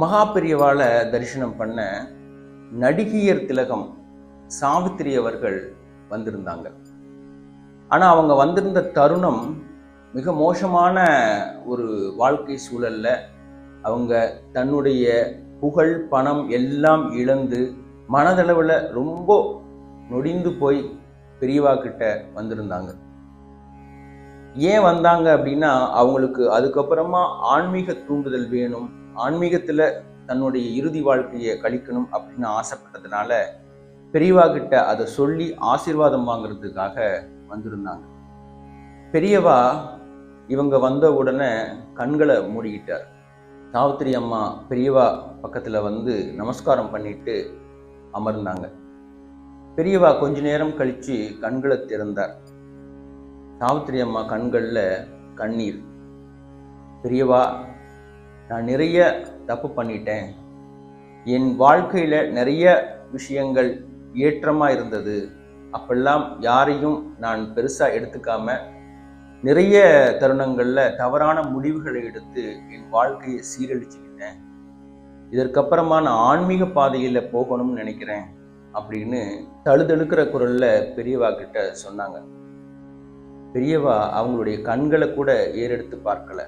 மகா பெரியவாளை தரிசனம் பண்ண நடிகையர் திலகம் சாவித்திரி அவர்கள் வந்திருந்தாங்க. ஆனால் அவங்க வந்திருந்த தருணம் மிக மோசமான ஒரு வாழ்க்கை சூழல்ல அவங்க தன்னுடைய புகழ் பணம் எல்லாம் இழந்து மனதளவில் ரொம்ப நொடிந்து போய் பெரியவா கிட்ட வந்திருந்தாங்க. ஏன் வந்தாங்க அப்படின்னா அவங்களுக்கு அதுக்கப்புறமா ஆன்மீக தூண்டுதல் வேணும் ஆன்மீகத்துல தன்னுடைய இறுதி வாழ்க்கையை கழிக்கணும் அப்படின்னு ஆசைப்பட்டதுனால பெரியவா கிட்ட அதை சொல்லி ஆசீர்வாதம் வாங்குறதுக்காக வந்திருந்தாங்க. பெரியவா இவங்க வந்த உடனே கண்களை மூடிக்கிட்டார். சாவித்திரி அம்மா பெரியவா பக்கத்துல வந்து நமஸ்காரம் பண்ணிட்டு அமர்ந்தாங்க. பெரியவா கொஞ்ச நேரம் கழிச்சு கண்களை திறந்தார். சாவித்திரி அம்மா கண்களில் கண்ணீர். பெரியவா நான் நிறைய தப்பு பண்ணிட்டேன். என் வாழ்க்கையில் நிறைய விஷயங்கள் ஏற்றமாக இருந்தது. அப்பெல்லாம் யாரையும் நான் பெருசாக எடுத்துக்காம நிறைய தருணங்களில் தவறான முடிவுகளை எடுத்து என் வாழ்க்கையை சீரழிச்சுக்கிட்டேன். இதற்கப்புறமா நான் ஆன்மீக பாதையில் போகணும்னு நினைக்கிறேன் அப்படின்னு தழுதழுக்கிற குரலில் பெரியவா கிட்ட சொன்னாங்க. பெரியவா அவங்களுடைய கண்களை கூட ஏறெடுத்து பார்க்கலை.